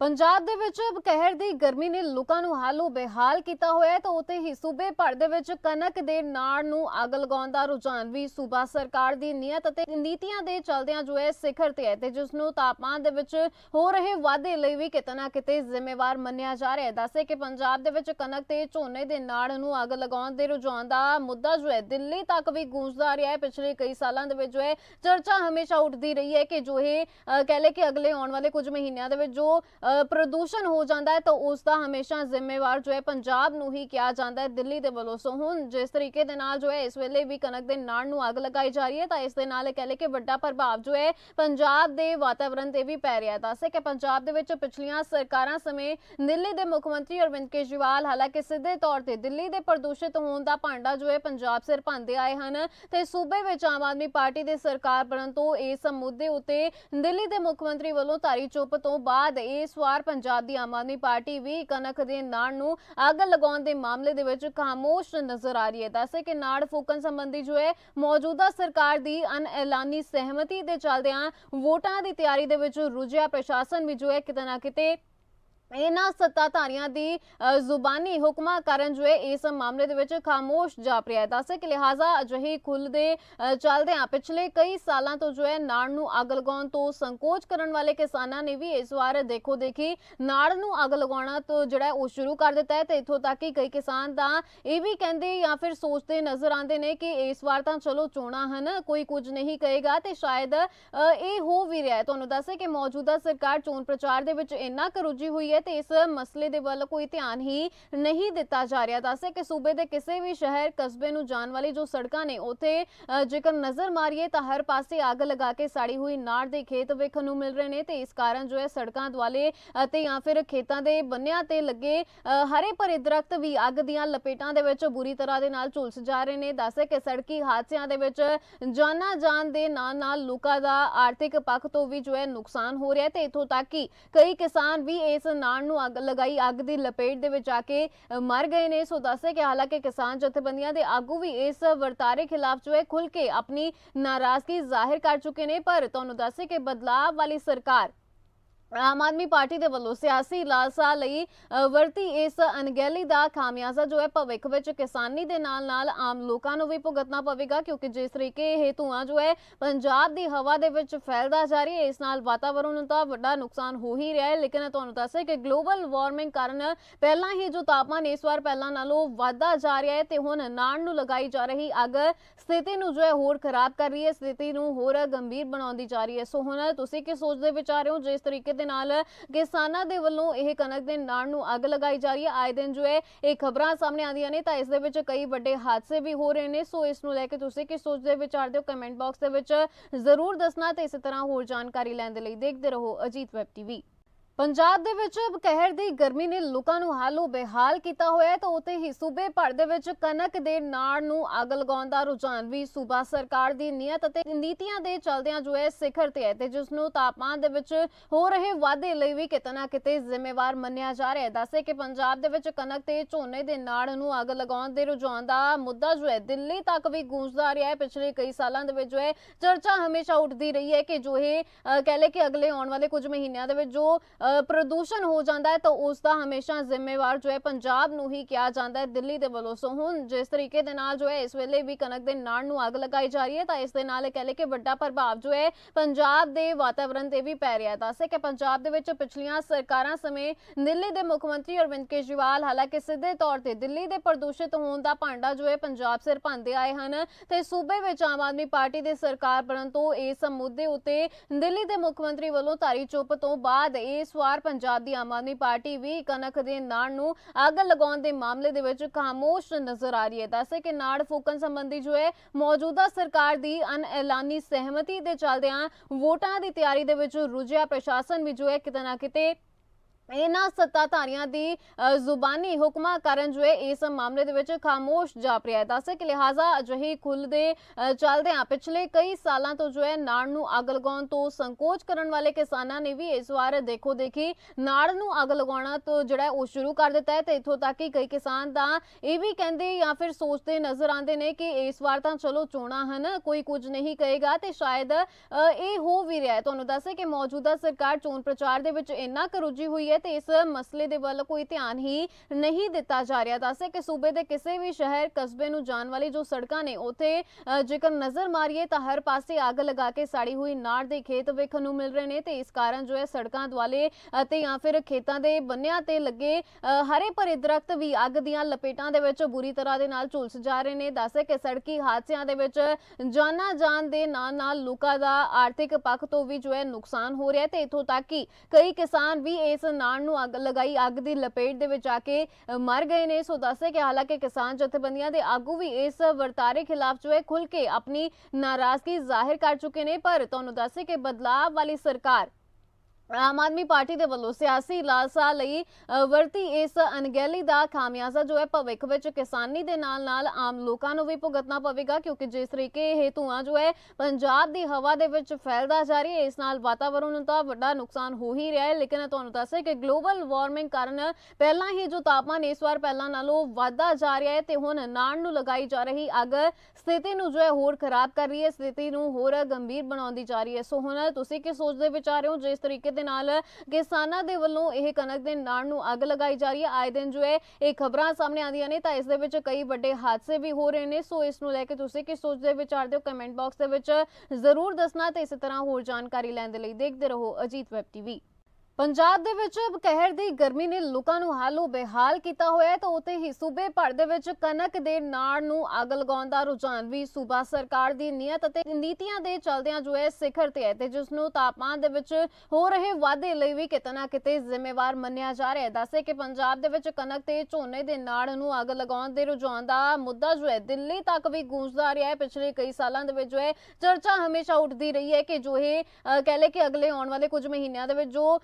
ਪੰਜਾਬ ਦੇ ਵਿੱਚ ਕਹਿਰ ਦੀ ਗਰਮੀ ਨੇ ਲੋਕਾਂ ਨੂੰ ਹਾਲੋ ਬੇਹਾਲ ਕੀਤਾ ਹੋਇਆ ਹੈ, ਤਾਂ ਉਤੇ ਹੀ ਸੂਬੇ ਭਰ ਦੇ ਵਿੱਚ ਕਣਕ ਦੇ ਨਾੜ ਨੂੰ ਅੱਗ ਲਗਾਉਣ ਦਾ ਰੁਝਾਨ ਵੀ ਸੂਬਾ ਸਰਕਾਰ ਦੀ ਨੀਅਤ ਅਤੇ ਨੀਤੀਆਂ ਦੇ ਚਲਦਿਆਂ ਜੋ ਹੈ ਸਿਖਰ ਤੇ ਹੈ ਤੇ ਜਿਸ ਨੂੰ ਤਾਪਮਾਨ ਦੇ ਵਿੱਚ ਹੋ ਰਹੇ ਵਾਧੇ ਲਈ ਵੀ ਕਿਤੇ ਕਿਤੇ ਜ਼ਿੰਮੇਵਾਰ ਮੰਨਿਆ ਜਾ ਰਿਹਾ ਹੈ। ਦੱਸੇ ਕਿ ਪੰਜਾਬ ਦੇ ਵਿੱਚ ਕਣਕ ਤੇ ਝੋਨੇ ਦੇ ਨਾੜ ਨੂੰ ਅੱਗ ਲਗਾਉਣ ਦੇ ਰੁਝਾਨ ਦਾ ਮੁੱਦਾ ਜੋ ਹੈ ਦਿੱਲੀ ਤੱਕ ਵੀ ਗੂੰਜਦਾ ਰਿਹਾ ਹੈ। ਪਿਛਲੇ ਕਈ ਸਾਲਾਂ ਦੇ ਵਿੱਚ ਜੋ ਹੈ ਚਰਚਾ ਹਮੇਸ਼ਾ ਉੱਠਦੀ ਰਹੀ ਹੈ ਕਿ ਜੋ ਇਹ ਕਹਿ ਲੈ ਕਿ ਅਗਲੇ ਆਉਣ ਵਾਲੇ ਕੁਝ ਮਹੀਨਿਆਂ ਦੇ ਵਿੱਚ ਜੋ ਪ੍ਰਦੂਸ਼ਣ ਹੋ ਜਾਂਦਾ ਹੈ ਤਾਂ ਉਸ ਦਾ ਹਮੇਸ਼ਾ ਜ਼ਿੰਮੇਵਾਰ ਜੋ ਹੈ ਪੰਜਾਬ ਨੂੰ ਹੀ ਕਿਹਾ ਜਾਂਦਾ ਹੈ, ਦਿੱਲੀ ਦੇ ਵੱਲੋਂ। ਸੋ ਹੁਣ ਜਿਸ ਤਰੀਕੇ ਦੇ ਨਾਲ ਜੋ ਹੈ ਇਸ ਵੇਲੇ ਵੀ ਕਣਕ ਦੇ ਨਾੜ ਨੂੰ ਅੱਗ ਲਗਾਈ ਜਾ ਰਹੀ ਹੈ, ਤਾਂ ਇਸ ਦੇ ਨਾਲ ਕਹਿ ਲਏ ਕਿ ਵੱਡਾ ਪ੍ਰਭਾਵ ਜੋ ਹੈ ਪੰਜਾਬ ਦੇ ਵਾਤਾਵਰਣ ਤੇ ਵੀ ਪੈ ਰਿਹਾ। ਦੱਸੇ ਕਿ ਪੰਜਾਬ ਦੇ ਵਿੱਚ ਪਿਛਲੀਆਂ ਸਰਕਾਰਾਂ ਸਮੇਂ ਦਿੱਲੀ ਦੇ ਮੁੱਖ ਮੰਤਰੀ ਅਰਵਿੰਦ ਕੇਜਰੀਵਾਲ, ਹਾਲਾਂਕਿ ਸਿੱਧੇ ਤੌਰ ਤੇ ਦਿੱਲੀ ਦੇ ਪ੍ਰਦੂਸ਼ਿਤ ਹੋਣ ਦਾ ਭਾਂਡਾ ਜੋ ਹੈ ਪੰਜਾਬ ਸਿਰ ਭਾਂਦੇ ਆਏ ਹਨ ਤੇ ਸੂਬੇ ਵਿੱਚ ਆਮ ਆਦਮੀ ਪਾਰਟੀ ਦੀ ਸਰਕਾਰ ਬਣਨ ਤੋਂ ਇਸ ਮੁੱਦੇ ਉੱਤੇ ਦਿੱਲੀ ਦੇ ਮੁੱਖ ਮੰਤਰੀ ਵੱਲੋਂ ਧਾਰੀ ਚੁੱਪ ਤੋਂ ਬਾਅਦ ਇਸ ਵਾਰ ਪੰਜਾਬ ਦੀ ਆਮ ਆਦਮੀ ਪਾਰਟੀ ਵੀ ਕਣਕ ਦੇ ਨਾੜ ਨੂੰ ਅੱਗ ਲਗਾਉਣ ਦੇ ਮਾਮਲੇ ਦੇ ਵਿੱਚ ਖਾਮੋਸ਼ ਨਜ਼ਰ ਆ ਰਹੀ ਹੈ। ਦੱਸੇ ਕਿ ਨਾੜ ਫੂਕਣ ਸੰਬੰਧੀ ਜੋ ਹੈ, ਮੌਜੂਦਾ ਸਰਕਾਰ ਦੀ ਅਨਐਲਾਨੀ ਸਹਿਮਤੀ ਦੇ ਚੱਲਦਿਆਂ ਵੋਟਾਂ ਦੀ ਤਿਆਰੀ ਦੇ ਵਿੱਚ ਰੁਝਿਆ ਪ੍ਰਸ਼ਾਸਨ ਵੀ ਜੋ ਹੈ ਕਿਤੇ ਨਾ ਕਿਤੇ ਇਹਨਾਂ ਸੱਤਾਧਾਰੀਆਂ ਦੀ ਜ਼ੁਬਾਨੀ ਹੁਕਮਾਂ ਕਾਰਨ ਜੋ ਹੈ ਇਸ ਮਾਮਲੇ ਦੇ ਵਿੱਚ ਖਾਮੋਸ਼ ਜਾਪ ਰਿਹਾ ਹੈ। ਦੱਸੇ ਕਿ ਲਿਹਾਜ਼ਾ ਅਜਿਹੀ ਖੁੱਲ ਦੇ ਅ, ਚੱਲਦਿਆਂ ਪਿਛਲੇ ਕਈ ਸਾਲਾਂ ਤੋਂ ਜੋ ਹੈ ਨਾੜ ਨੂੰ ਅੱਗ ਲਗਾਉਣ ਤੋਂ ਸੰਕੋਚ ਕਰਨ ਵਾਲੇ ਕਿਸਾਨਾਂ ਨੇ ਵੀ ਇਸ ਵਾਰ ਦੇਖੋ ਦੇਖੀ ਨਾੜ ਨੂੰ ਅੱਗ ਲਗਾਉਣਾ ਤੋਂ ਜਿਹੜਾ ਉਹ ਸ਼ੁਰੂ ਕਰ ਦਿੱਤਾ ਹੈ ਤੇ ਇਥੋਂ ਤੱਕ ਕਿ ਕਈ ਕਿਸਾਨ ਤਾਂ ਇਹ ਵੀ ਕਹਿੰਦੇ ਜਾਂ ਫਿਰ ਸੋਚਦੇ ਨਜ਼ਰ ਆਉਂਦੇ ਨੇ ਕਿ ਇਸ ਵਾਰ ਤਾਂ ਚਲੋ ਚੋਣਾਂ ਹਨ ਕੋਈ ਕੁਝ ਨਹੀਂ ਕਹੇਗਾ ਤੇ ਸ਼ਾਇਦ ਇਹ ਹੋ ਵੀ ਰਿਹਾ ਹੈ। ਤੁਹਾਨੂੰ ਦੱਸੇ ਕਿ ਮੌਜੂਦਾ ਸਰਕਾਰ ਚੋਣ ਪ੍ਰਚਾਰ ਦੇ ਵਿੱਚ ਇੰਨਾ ਕੁ ਰੁੱਝੀ ਹੋਈ ਹੈ ਤੇ ਇਸ ਮਸਲੇ ਦੇ ਵੱਲ ਕੋਈ ਧਿਆਨ ਹੀ ਨਹੀਂ ਦਿੱਤਾ ਜਾ ਰਿਹਾ। ਦੱਸੇ ਕਿ ਸੂਬੇ ਦੇ ਕਿਸੇ ਵੀ ਸ਼ਹਿਰ ਕਸਬੇ ਨੂੰ ਜਾਣ ਵਾਲੀ ਜੋ ਸੜਕਾਂ ਨੇ, ਉਥੇ ਜੇਕਰ ਨਜ਼ਰ ਮਾਰੀਏ ਤਾਂ ਹਰ ਪਾਸੇ ਅੱਗ ਲਗਾ ਕੇ ਸਾੜੀ ਹੋਈ ਨਾੜ ਦੇ ਖੇਤ ਵੇਖਣ ਨੂੰ ਮਿਲ ਰਹੇ ਨੇ ਤੇ ਇਸ ਕਾਰਨ ਜੋ ਹੈ ਸੜਕਾਂ ਦੁਆਲੇ ਅਤੇ ਜਾਂ ਫਿਰ ਖੇਤਾਂ ਦੇ ਬੰਨਿਆਂ ਤੇ ਲੱਗੇ ਹਰੇ ਭਰੇ ਦਰਖਤ ਵੀ ਅੱਗ ਦੀਆਂ ਲਪੇਟਾਂ ਦੇ ਵਿੱਚ ਬੁਰੀ ਤਰ੍ਹਾਂ ਦੇ ਨਾਲ ਝੁਲਸ ਜਾ ਰਹੇ ਨੇ। ਦੱਸੇ ਕਿ ਸੜਕੀ ਹਾਦਸਿਆਂ ਦੇ ਵਿੱਚ ਜਾਨਾਂ ਜਾਨ ਦੇ ਨਾਲ ਨਾਲ ਲੋਕਾਂ ਦਾ ਆਰਥਿਕ ਪੱਖ ਤੋਂ ਵੀ ਜੋ ਹੈ ਨੁਕਸਾਨ ਹੋ ਰਿਹਾ ਤੇ ਇਥੋਂ ਤੱਕ ਕਿ ਕਈ ਕਿਸਾਨ ਵੀ ਇਸ ਨਾੜ ਨੂੰ ਅੱਗ ਲਗਾਈ, ਅੱਗ ਦੀ ਲਪੇਟ ਦੇ ਵਿੱਚ ਆ ਕੇ ਮਰ ਗਏ ਨੇ। ਸੋ ਦੱਸੇ ਕਿ ਹਾਲਾਂਕਿ ਕਿਸਾਨ ਜਥੇਬੰਦੀਆਂ ਦੇ ਆਗੂ ਵੀ ਇਸ ਵਰਤਾਰੇ ਖਿਲਾਫ ਜੋ ਹੈ ਖੁੱਲ ਕੇ ਆਪਣੀ ਨਾਰਾਜ਼ਗੀ ਜ਼ਾਹਿਰ ਕਰ ਚੁੱਕੇ ਨੇ। ਪਰ ਤੁਹਾਨੂੰ ਦੱਸੇ ਕਿ ਬਦਲਾਅ ਵਾਲੀ ਸਰਕਾਰ ਆਮ ਆਦਮੀ ਪਾਰਟੀ ਦੇ ਵੱਲੋਂ ਸਿਆਸੀ ਲਾਲਸਾ ਲਈ ਵਰਤੀ ਇਸ ਅਣਗਹਿਲੀ ਦਾ ਖਾਮਿਆਜ਼ਾ ਜੋ ਹੈ ਭਵਿੱਖ ਵਿੱਚ ਕਿਸਾਨੀ ਦੇ ਨਾਲ ਨਾਲ ਆਮ ਲੋਕਾਂ ਨੂੰ ਵੀ ਭੁਗਤਣਾ ਪਵੇਗਾ, ਕਿਉਂਕਿ ਜਿਸ ਤਰੀਕੇ ਇਹ ਧੂਆਂ ਜੋ ਹੈ ਪੰਜਾਬ ਦੀ ਹਵਾ ਦੇ ਵਿੱਚ ਫੈਲਦਾ ਜਾ ਰਹੀ ਹੈ, ਇਸ ਨਾਲ ਵਾਤਾਵਰਣ ਨੂੰ ਤਾਂ ਵੱਡਾ ਨੁਕਸਾਨ ਹੋ ਹੀ ਰਿਹਾ ਹੈ। ਲੇਕਿਨ ਤੁਹਾਨੂੰ ਦੱਸੇ ਕਿ ਗਲੋਬਲ ਵਾਰਮਿੰਗ ਕਾਰਨ ਪਹਿਲਾਂ ਹੀ ਜੋ ਤਾਪਮਾਨ ਇਸ ਵਾਰ ਪਹਿਲਾਂ ਨਾਲੋਂ ਵਾਧਾ ਜਾ ਰਿਹਾ ਹੈ ਤੇ ਹੁਣ ਨਾੜ ਨੂੰ ਲਗਾਈ ਜਾ ਰਹੀ ਅੱਗ ਸਥਿਤੀ ਨੂੰ ਜੋ ਹੈ ਹੋਰ ਖਰਾਬ ਕਰ ਰਹੀ ਹੈ, ਸਥਿਤੀ ਨੂੰ ਹੋਰ ਗੰਭੀਰ ਬਣਾਉਂਦੀ ਜਾ ਰਹੀ ਹੈ। ਸੋ ਹੁਣ ਤੁਸੀਂ ਕੀ ਸੋਚਦੇ, ਵਿਚਾਰ ਹੋ? ਜਿਸ ਤਰੀਕੇ ਦੇ ਨਾਲ ਕਿਸਾਨਾਂ ਦੇ ਵੱਲੋਂ ਇਹ ਕਣਕ ਦੇ ਨਾੜ ਨੂੰ ਅੱਗ ਲਗਾਈ ਜਾ ਰਹੀ ਹੈ। ਆਏ ਦਿਨ ਜੋ ਹੈ, ਇਹ ਖਬਰਾਂ ਸਾਹਮਣੇ ਆਉਂਦੀਆਂ ਨੇ, ਤਾਂ ਇਸ ਦੇ ਵਿੱਚ ਕਈ ਵੱਡੇ ਹਾਦਸੇ ਵੀ ਹੋ ਰਹੇ ਨੇ। ਸੋ ਇਸ ਨੂੰ ਲੈ ਕੇ ਤੁਸੀਂ ਕੀ ਸੋਚਦੇ ਵਿਚਾਰਦੇ ਹੋ ਕਮੈਂਟ ਬਾਕਸ ਦੇ ਵਿੱਚ ਜ਼ਰੂਰ ਦੱਸਣਾ ਤੇ ਇਸੇ ਤਰ੍ਹਾਂ ਹੋਰ ਜਾਣਕਾਰੀ ਲੈਣ ਦੇ ਲਈ ਦੇਖਦੇ ਰਹੋ ਅਜੀਤ ਵੈਬ ਟੀਵੀ। ਪੰਜਾਬ ਦੇ ਵਿੱਚ ਕਹਿਰ ਦੀ ਗਰਮੀ ਨੇ ਲੋਕਾਂ ਨੂੰ ਹਾਲੋ ਬੇਹਾਲ ਕੀਤਾ ਹੋਇਆ ਹੈ, ਤਾਂ ਉਤੇ ਹੀ ਸੂਬੇ ਭਰ ਦੇ ਵਿੱਚ ਕਣਕ ਦੇ ਨਾੜ ਨੂੰ ਅੱਗ ਲਗਾਉਣ ਦਾ ਰੁਝਾਨ ਵੀ ਸੂਬਾ ਸਰਕਾਰ ਦੀ ਨੀਅਤ ਅਤੇ ਨੀਤੀਆਂ ਦੇ ਚਲਦਿਆਂ ਜੋ ਹੈ ਸਿਖਰ ਤੇ ਹੈ ਤੇ ਜਿਸ ਨੂੰ ਤਾਪਮਾਨ ਦੇ ਵਿੱਚ ਹੋ ਰਹੇ ਵਾਧੇ ਲਈ ਵੀ ਕਿਤੇ ਨਾ ਕਿਤੇ ਜ਼ਿੰਮੇਵਾਰ ਮੰਨਿਆ ਜਾ ਰਿਹਾ ਹੈ। ਦੱਸੇ ਕਿ ਪੰਜਾਬ ਦੇ ਵਿੱਚ ਕਣਕ ਤੇ ਝੋਨੇ ਦੇ ਨਾੜ ਨੂੰ ਅੱਗ ਲਗਾਉਣ ਦੇ ਰੁਝਾਨ ਦਾ ਮੁੱਦਾ ਜੋ ਹੈ ਦਿੱਲੀ ਤੱਕ ਵੀ ਗੂੰਜਦਾ ਰਿਹਾ ਹੈ। ਪਿਛਲੇ ਕਈ ਸਾਲਾਂ ਦੇ ਵਿੱਚ ਜੋ ਹੈ ਚਰਚਾ ਹਮੇਸ਼ਾ ਉੱਠਦੀ ਰਹੀ ਹੈ ਕਿ ਜੋ ਇਹ ਕਹਿ ਲੈ ਕਿ ਅਗਲੇ ਆਉਣ ਵਾਲੇ ਕੁਝ ਮਹੀਨਿਆਂ ਦੇ ਵਿੱਚ ਜੋ ਪ੍ਰਦੂਸ਼ਣ ਹੋ ਜਾਂਦਾ ਹੈ ਤਾਂ ਉਸ ਦਾ ਹਮੇਸ਼ਾ ਜ਼ਿੰਮੇਵਾਰ ਜੋ ਹੈ ਪੰਜਾਬ ਨੂੰ ਹੀ ਕਿਹਾ ਜਾਂਦਾ ਹੈ, ਦਿੱਲੀ ਦੇ ਵੱਲੋਂ। ਸੋ ਹੁਣ ਜਿਸ ਤਰੀਕੇ ਦੇ ਨਾਲ ਜੋ ਹੈ ਇਸ ਵੇਲੇ ਵੀ ਕਣਕ ਦੇ ਨਾੜ ਨੂੰ ਅੱਗ ਲਗਾਈ ਜਾ ਰਹੀ ਹੈ, ਤਾਂ ਇਸ ਦੇ ਨਾਲ ਕਹਿ ਲਏ ਕਿ ਵੱਡਾ ਪ੍ਰਭਾਵ ਜੋ ਹੈ ਪੰਜਾਬ ਦੇ ਵਾਤਾਵਰਣ ਤੇ ਵੀ ਪੈ ਰਿਹਾ ਹੈ। ਦੱਸੇ ਕਿ ਪੰਜਾਬ ਦੇ ਵਿੱਚ ਪਿਛਲੀਆਂ ਸਰਕਾਰਾਂ ਸਮੇਂ ਦਿੱਲੀ ਦੇ ਮੁੱਖ ਮੰਤਰੀ ਅਰਵਿੰਦ ਕੇਜਰੀਵਾਲ ਹਾਲਾਂਕਿ ਸਿੱਧੇ ਤੌਰ ਤੇ ਦਿੱਲੀ ਦੇ ਪ੍ਰਦੂਸ਼ਿਤ ਹੋਣ ਦਾ ਭਾਂਡਾ ਜੋ ਹੈ ਪੰਜਾਬ ਸਿਰ ਭਾਂਦੇ ਆਏ ਹਨ ਤੇ ਸੂਬੇ ਵਿੱਚ ਆਮ ਆਦਮੀ ਪਾਰਟੀ ਦੀ ਸਰਕਾਰ ਬਣਨ ਤੋਂ ਇਸ ਮੁੱਦੇ ਉੱਤੇ ਦਿੱਲੀ ਦੇ ਮੁੱਖ ਮੰਤਰੀ ਵੱਲੋਂ ਧਾਰੀ ਚੁੱਪ ਤੋਂ ਬਾਅਦ ਇਸ ਵਾਰ ਪੰਜਾਬ ਦੀ ਆਮ ਆਦਮੀ ਪਾਰਟੀ ਵੀ ਕਣਕ ਦੇ ਨਾੜ ਨੂੰ ਅੱਗ ਲਗਾਉਣ ਦੇ ਮਾਮਲੇ ਦੇ ਵਿੱਚ ਖਾਮੋਸ਼ ਨਜ਼ਰ ਆ ਰਹੀ ਹੈ। ਦੱਸੇ ਕਿ ਨਾੜ ਫੂਕਣ ਸੰਬੰਧੀ ਜੋ ਹੈ, ਮੌਜੂਦਾ ਸਰਕਾਰ ਦੀ ਅਨਐਲਾਨੀ ਸਹਿਮਤੀ ਦੇ ਚੱਲਦਿਆਂ ਵੋਟਾਂ ਦੀ ਤਿਆਰੀ ਦੇ ਵਿੱਚ ਰੁਝਿਆ ਪ੍ਰਸ਼ਾਸਨ ਵੀ ਜੋ ਹੈ ਕਿਤੇ ਨਾ ਕਿਤੇ ਇਹਨਾਂ ਸੱਤਾਧਾਰੀਆਂ ਦੀ ਜ਼ੁਬਾਨੀ ਹੁਕਮਾਂ ਕਾਰਨ ਜੋ ਹੈ ਇਸ ਮਾਮਲੇ ਦੇ ਵਿੱਚ ਖਾਮੋਸ਼ ਜਾਪ ਰਿਹਾ ਹੈ। ਦੱਸੇ ਕਿ ਲਿਹਾਜ਼ਾ ਅਜਿਹੀ ਖੁੱਲ ਦੇ ਅ, ਚੱਲਦਿਆਂ ਪਿਛਲੇ ਕਈ ਸਾਲਾਂ ਤੋਂ ਜੋ ਹੈ ਨਾੜ ਨੂੰ ਅੱਗ ਲਗਾਉਣ ਤੋਂ ਸੰਕੋਚ ਕਰਨ ਵਾਲੇ ਕਿਸਾਨਾਂ ਨੇ ਵੀ ਇਸ ਵਾਰ ਦੇਖੋ ਦੇਖੀ ਨਾੜ ਨੂੰ ਅੱਗ ਲਗਾਉਣਾ ਤੋਂ ਜਿਹੜਾ ਉਹ ਸ਼ੁਰੂ ਕਰ ਦਿੱਤਾ ਹੈ ਤੇ ਇੱਥੋਂ ਤੱਕ ਕਿ ਕਈ ਕਿਸਾਨ ਤਾਂ ਇਹ ਵੀ ਕਹਿੰਦੇ ਜਾਂ ਫਿਰ ਸੋਚਦੇ ਨਜ਼ਰ ਆਉਂਦੇ ਨੇ ਕਿ ਇਸ ਵਾਰ ਤਾਂ ਚਲੋ ਚੋਣਾਂ ਹਨ ਕੋਈ ਕੁਝ ਨਹੀਂ ਕਹੇਗਾ ਤੇ ਸ਼ਾਇਦ ਇਹ ਹੋ ਵੀ ਰਿਹਾ ਹੈ। ਤੁਹਾਨੂੰ ਦੱਸੇ ਕਿ ਮੌਜੂਦਾ ਸਰਕਾਰ ਚੋਣ ਪ੍ਰਚਾਰ ਦੇ ਵਿੱਚ ਇੰਨਾ ਕੁ ਰੁੱਝੀ ਹੋਈ ਹੈ ਤੇ ਇਸ ਮਸਲੇ ਦੇ ਵੱਲ ਕੋਈ ਧਿਆਨ ਹੀ ਨਹੀਂ ਦਿੱਤਾ ਜਾ ਰਿਹਾ। ਦੱਸੇ ਕਿ ਸੂਬੇ ਦੇ ਕਿਸੇ ਵੀ ਸ਼ਹਿਰ ਕਸਬੇ ਨੂੰ ਜਾਣ ਵਾਲੀ ਜੋ ਸੜਕਾਂ ਨੇ, ਉਥੇ ਜੇਕਰ ਨਜ਼ਰ ਮਾਰੀਏ ਤਾਂ ਹਰ ਪਾਸੇ ਅੱਗ ਲਗਾ ਕੇ ਸਾੜੀ ਹੋਈ ਨਾੜ ਦੇ ਖੇਤ ਵੇਖਣ ਨੂੰ ਮਿਲ ਰਹੇ ਨੇ ਤੇ ਇਸ ਕਾਰਨ ਜੋ ਹੈ ਸੜਕਾਂ ਦੁਆਲੇ ਅਤੇ ਜਾਂ ਫਿਰ ਖੇਤਾਂ ਦੇ ਬੰਨਿਆਂ ਤੇ ਲੱਗੇ ਹਰੇ ਭਰੇ ਦਰਖਤ ਵੀ ਅੱਗ ਦੀਆਂ ਲਪੇਟਾਂ ਦੇ ਵਿੱਚ ਬੁਰੀ ਤਰ੍ਹਾਂ ਦੇ ਨਾਲ ਝੁਲਸ ਜਾ ਰਹੇ ਨੇ। ਦੱਸੇ ਕਿ ਸੜਕੀ ਹਾਦਸਿਆਂ ਦੇ ਵਿੱਚ ਜਾਨਾਂ ਜਾਨ ਦੇ ਨਾਲ ਨਾਲ ਲੋਕਾਂ ਦਾ ਆਰਥਿਕ ਪੱਖ ਤੋਂ ਵੀ ਜੋ ਹੈ ਨੁਕਸਾਨ ਹੋ ਰਿਹਾ ਤੇ ਇਥੋਂ ਤੱਕ ਕਿ ਕਈ ਕਿਸਾਨ ਵੀ ਇਸ ਨਾੜ ਨੂੰ ਅੱਗ ਲਗਾਈ, ਅੱਗ ਦੀ ਲਪੇਟ ਦੇ ਵਿੱਚ ਆ ਕੇ ਮਰ ਗਏ ਨੇ। ਸੋ ਦੱਸੇ ਕਿ ਹਾਲਾਂਕਿ ਕਿਸਾਨ ਜਥੇਬੰਦੀਆਂ ਦੇ ਆਗੂ ਵੀ ਇਸ ਵਰਤਾਰੇ ਖਿਲਾਫ ਜੋ ਹੈ ਖੁੱਲ ਕੇ ਆਪਣੀ ਨਾਰਾਜ਼ਗੀ ਜ਼ਾਹਿਰ ਕਰ ਚੁੱਕੇ ਨੇ। ਪਰ ਤੁਹਾਨੂੰ ਦੱਸੇ ਕਿ ਬਦਲਾਅ ਵਾਲੀ ਸਰਕਾਰ ਆਮ ਆਦਮੀ ਪਾਰਟੀ ਦੇ ਵੱਲੋਂ ਸਿਆਸੀ ਲਾਲਸਾ ਲਈ ਵਰਤੀ ਇਸ ਅਣਗਹਿਲੀ ਦਾ ਖਾਮਿਆਜ਼ਾ ਜੋ ਹੈ ਭਵਿੱਖ ਵਿੱਚ ਕਿਸਾਨੀ ਦੇ ਨਾਲ-ਨਾਲ ਆਮ ਲੋਕਾਂ ਨੂੰ ਵੀ ਭੁਗਤਣਾ ਪਵੇਗਾ, ਕਿਉਂਕਿ ਜਿਸ ਤਰੀਕੇ ਇਹ ਧੂਆਂ ਜੋ ਹੈ ਪੰਜਾਬ ਦੀ ਹਵਾ ਦੇ ਵਿੱਚ ਫੈਲਦਾ ਜਾ ਰਿਹਾ ਹੈ, ਇਸ ਨਾਲ ਵਾਤਾਵਰਣ ਨੂੰ ਤਾਂ ਵੱਡਾ ਨੁਕਸਾਨ ਹੋ ਹੀ ਰਿਹਾ ਹੈ, ਲੇਕਿਨ ਤੁਹਾਨੂੰ ਦੱਸੇ ਕਿ ਗਲੋਬਲ ਵਾਰਮਿੰਗ ਕਾਰਨ ਪਹਿਲਾਂ ਹੀ ਜੋ ਤਾਪਮਾਨ ਇਸ ਵਾਰ ਪਹਿਲਾਂ ਨਾਲੋਂ ਵਧਦਾ ਜਾ ਰਿਹਾ ਹੈ ਤੇ ਹੁਣ ਨਾੜ ਨੂੰ ਲਗਾਈ ਜਾ ਰਹੀ ਅੱਗ ਸਥਿਤੀ ਨੂੰ ਜੋ ਹੈ ਹੋਰ ਖਰਾਬ ਕਰ ਰਹੀ ਹੈ, ਸਥਿਤੀ ਨੂੰ ਹੋਰ ਗੰਭੀਰ ਬਣਾਉਂਦੀ ਜਾ ਰਹੀ ਹੈ। ਸੋ ਹੁਣ ਤੁਸੀਂ ਕੀ ਸੋਚਦੇ, ਵਿਚਾਰ ਹੋ, ਜਿਸ ਤਰੀਕੇ ਦੇ ਨਾਲ ਕਿਸਾਨਾਂ ਦੇ ਵੱਲੋਂ ਇਹ ਕਣਕ ਦੇ ਨਾੜ ਨੂੰ ਅੱਗ ਲਗਾਈ ਜਾ ਰਹੀ ਹੈ। ਆਏ ਦਿਨ ਜੋ ਹੈ, ਇਹ ਖਬਰਾਂ ਸਾਹਮਣੇ ਆਉਂਦੀਆਂ ਨੇ, ਤਾਂ ਇਸ ਦੇ ਵਿੱਚ ਕਈ ਵੱਡੇ ਹਾਦਸੇ ਵੀ ਹੋ ਰਹੇ ਨੇ। ਸੋ ਇਸ ਨੂੰ ਲੈ ਕੇ ਤੁਸੀਂ ਕੀ ਸੋਚਦੇ ਵਿਚਾਰਦੇ ਹੋ, ਕਮੈਂਟ ਬਾਕਸ ਦੇ ਵਿੱਚ ਜ਼ਰੂਰ ਦੱਸਣਾ ਤੇ ਇਸੇ ਤਰ੍ਹਾਂ ਹੋਰ ਜਾਣਕਾਰੀ ਲੈਣ ਦੇ ਲਈ ਦੇਖਦੇ ਰਹੋ ਅਜੀਤ ਵੈਬ ਟੀਵੀ। ਪੰਜਾਬ ਦੇ ਵਿੱਚ ਕਹਿਰ ਦੀ ਗਰਮੀ ਨੇ ਲੋਕਾਂ ਨੂੰ ਹਾਲੋ ਬੇਹਾਲ ਕੀਤਾ ਹੋਇਆ ਹੈ, ਤਾਂ ਉਤੇ ਹੀ ਸੂਬੇ ਭਰ ਦੇ ਵਿੱਚ ਕਣਕ ਦੇ ਨਾੜ ਨੂੰ ਅੱਗ ਲਗਾਉਣ ਦਾ ਰੁਝਾਨ ਵੀ ਸੂਬਾ ਸਰਕਾਰ ਦੀ ਨੀਅਤ ਅਤੇ ਨੀਤੀਆਂ ਦੇ ਚਲਦਿਆਂ ਜੋ ਹੈ ਸਿਖਰ ਤੇ ਹੈ ਤੇ ਜਿਸ ਨੂੰ ਤਾਪਮਾਨ ਦੇ ਵਿੱਚ ਹੋ ਰਹੇ ਵਾਧੇ ਲਈ ਵੀ ਕਿਤੇ ਨਾ ਕਿਤੇ ਜ਼ਿੰਮੇਵਾਰ ਮੰਨਿਆ ਜਾ ਰਿਹਾ ਹੈ। ਦੱਸੇ ਕਿ ਪੰਜਾਬ ਦੇ ਵਿੱਚ ਕਣਕ ਤੇ ਝੋਨੇ ਦੇ ਨਾੜ ਨੂੰ ਅੱਗ ਲਗਾਉਣ ਦੇ ਰੁਝਾਨ ਦਾ ਮੁੱਦਾ ਜੋ ਹੈ ਦਿੱਲੀ ਤੱਕ ਵੀ ਗੂੰਜਦਾ ਰਿਹਾ ਹੈ। ਪਿਛਲੇ ਕਈ ਸਾਲਾਂ ਦੇ ਵਿੱਚ ਜੋ ਹੈ ਚਰਚਾ ਹਮੇਸ਼ਾ ਉੱਠਦੀ ਰਹੀ ਹੈ ਕਿ ਜੋ ਇਹ ਕਹਿ ਲੈ ਕਿ ਅਗਲੇ ਆਉਣ ਵਾਲੇ ਕੁਝ ਮਹੀਨਿਆਂ ਦੇ ਵਿੱਚ ਜੋ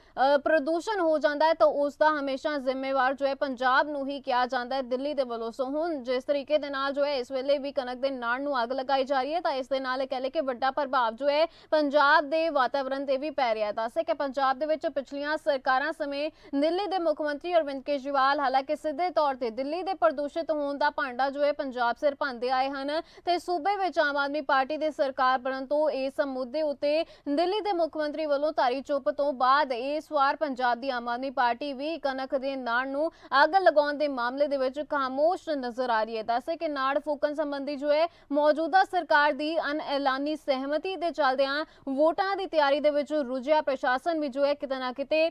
ਪ੍ਰਦੂਸ਼ਣ ਹੋ ਜਾਂਦਾ ਹੈ ਤਾਂ ਉਸ ਦਾ ਹਮੇਸ਼ਾ ਜ਼ਿੰਮੇਵਾਰ ਜੋ ਹੈ ਪੰਜਾਬ ਨੂੰ ਹੀ ਕਿਹਾ ਜਾਂਦਾ ਹੈ, ਦਿੱਲੀ ਦੇ ਵੱਲੋਂ। ਸੋ ਹੁਣ ਜਿਸ ਤਰੀਕੇ ਦੇ ਨਾਲ ਜੋ ਹੈ ਇਸ ਵੇਲੇ ਵੀ ਕਣਕ ਦੇ ਨਾੜ ਨੂੰ ਅੱਗ ਲਗਾਈ ਜਾ ਰਹੀ ਹੈ, ਤਾਂ ਇਸ ਦੇ ਨਾਲ ਕਹਿ ਲੈ ਕਿ ਵੱਡਾ ਪ੍ਰਭਾਵ ਜੋ ਹੈ ਪੰਜਾਬ ਦੇ ਵਾਤਾਵਰਣ ਤੇ ਵੀ ਪੈ ਰਿਹਾ ਹੈ। ਦੱਸੇ ਕਿ ਪੰਜਾਬ ਦੇ ਵਿੱਚ ਪਿਛਲੀਆਂ ਸਰਕਾਰਾਂ ਸਮੇਂ ਦਿੱਲੀ ਦੇ ਮੁੱਖ ਮੰਤਰੀ ਅਰਵਿੰਦ ਕੇਜਰੀਵਾਲ ਹਾਲਾਂਕਿ ਸਿੱਧੇ ਤੌਰ ਤੇ ਦਿੱਲੀ ਦੇ ਪ੍ਰਦੂਸ਼ਿਤ ਹੋਣ ਦਾ ਭਾਂਡਾ ਜੋ ਹੈ ਪੰਜਾਬ ਸਿਰ ਭਾਂਦੇ ਆਏ ਹਨ ਤੇ ਸੂਬੇ ਵਿੱਚ ਆਮ ਆਦਮੀ ਪਾਰਟੀ ਦੀ ਸਰਕਾਰ ਬਣਨ ਤੋਂ ਇਸ ਮੁੱਦੇ ਉੱਤੇ ਦਿੱਲੀ ਦੇ ਮੁੱਖ ਮੰਤਰੀ ਵੱਲੋਂ ਧਾਰੀ ਚੁੱਪ ਤੋਂ ਬਾਅਦ ਇਸ ਵਾਰ ਪੰਜਾਬ ਦੀ ਆਮ ਆਦਮੀ ਪਾਰਟੀ ਵੀ ਕਣਕ ਦੇ ਨਾੜ ਨੂੰ ਅੱਗ ਲਗਾਉਣ ਦੇ ਮਾਮਲੇ ਦੇ ਵਿੱਚ ਖਾਮੋਸ਼ ਨਜ਼ਰ ਆ ਰਹੀ ਹੈ। ਦੱਸੇ ਕਿ ਨਾੜ ਫੂਕਣ ਸੰਬੰਧੀ ਜੋ ਹੈ, ਮੌਜੂਦਾ ਸਰਕਾਰ ਦੀ ਅਨਐਲਾਨੀ ਸਹਿਮਤੀ ਦੇ ਚੱਲਦਿਆਂ ਵੋਟਾਂ ਦੀ ਤਿਆਰੀ ਦੇ ਵਿੱਚ ਰੁਝਿਆ ਪ੍ਰਸ਼ਾਸਨ ਵੀ ਜੋ ਹੈ ਕਿਤੇ ਨਾ ਕਿਤੇ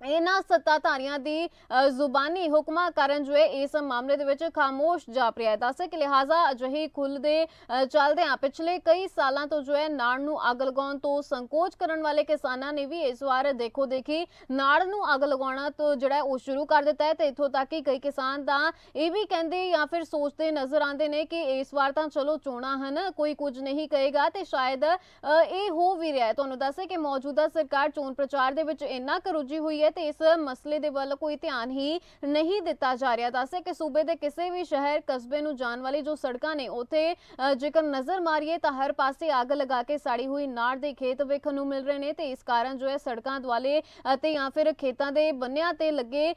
ਇਹਨਾਂ ਸੱਤਾਧਾਰੀਆਂ ਦੀ ਜ਼ੁਬਾਨੀ ਹੁਕਮਾਂ ਕਾਰਨ ਜੋ ਹੈ ਇਸ ਮਾਮਲੇ ਦੇ ਵਿੱਚ ਖਾਮੋਸ਼ ਜਾਪ ਰਿਹਾ ਹੈ। ਦੱਸੇ ਕਿ ਲਿਹਾਜ਼ਾ ਅਜਿਹੀ ਖੁੱਲ ਦੇ ਅ, ਚੱਲਦਿਆਂ ਪਿਛਲੇ ਕਈ ਸਾਲਾਂ ਤੋਂ ਜੋ ਹੈ ਨਾੜ ਨੂੰ ਅੱਗ ਲਗਾਉਣ ਤੋਂ ਸੰਕੋਚ ਕਰਨ ਵਾਲੇ ਕਿਸਾਨਾਂ ਨੇ ਵੀ ਇਸ ਵਾਰ ਦੇਖੋ ਦੇਖੀ ਨਾੜ ਨੂੰ ਅੱਗ ਲਗਾਉਣਾ ਤੋਂ ਜਿਹੜਾ ਉਹ ਸ਼ੁਰੂ ਕਰ ਦਿੱਤਾ ਹੈ ਤੇ ਇਥੋਂ ਤੱਕ ਕਿ ਕਈ ਕਿਸਾਨ ਤਾਂ ਇਹ ਵੀ ਕਹਿੰਦੇ ਜਾਂ ਫਿਰ ਸੋਚਦੇ ਨਜ਼ਰ ਆਉਂਦੇ ਨੇ ਕਿ ਇਸ ਵਾਰ ਤਾਂ ਚਲੋ ਚੋਣਾਂ ਹਨ ਕੋਈ ਕੁਝ ਨਹੀਂ ਕਹੇਗਾ ਤੇ ਸ਼ਾਇਦ ਇਹ ਹੋ ਵੀ ਰਿਹਾ ਹੈ। ਤੁਹਾਨੂੰ ਦੱਸੇ ਕਿ ਮੌਜੂਦਾ ਸਰਕਾਰ ਚੋਣ ਪ੍ਰਚਾਰ ਦੇ ਵਿੱਚ ਇੰਨਾ ਕੁ ਰੁੱਝੀ ਹੋਈ ਹੈ ਤੇ ਇਸ ਮਸਲੇ ਦੇ ਵੱਲ ਕੋਈ ਧਿਆਨ ਹੀ ਨਹੀਂ ਦਿੱਤਾ ਜਾ ਰਿਹਾ। ਦੱਸੇ ਕਿ ਸੂਬੇ ਦੇ ਕਿਸੇ ਵੀ ਸ਼ਹਿਰ ਕਸਬੇ ਨੂੰ ਜਾਣ ਵਾਲੀ ਜੋ ਸੜਕਾਂ ਨੇ, ਉਥੇ ਜੇਕਰ ਨਜ਼ਰ ਮਾਰੀਏ ਤਾਂ ਹਰ ਪਾਸੇ ਅੱਗ ਲਗਾ ਕੇ ਸਾੜੀ ਹੋਈ ਨਾੜ ਦੇ ਖੇਤ ਵੇਖਣ ਨੂੰ ਮਿਲ ਰਹੇ ਨੇ ਤੇ ਇਸ ਕਾਰਨ ਜੋ ਹੈ ਸੜਕਾਂ ਦੁਆਲੇ ਅਤੇ ਜਾਂ ਫਿਰ ਖੇਤਾਂ ਦੇ ਬੰਨਿਆਂ ਤੇ ਲੱਗੇ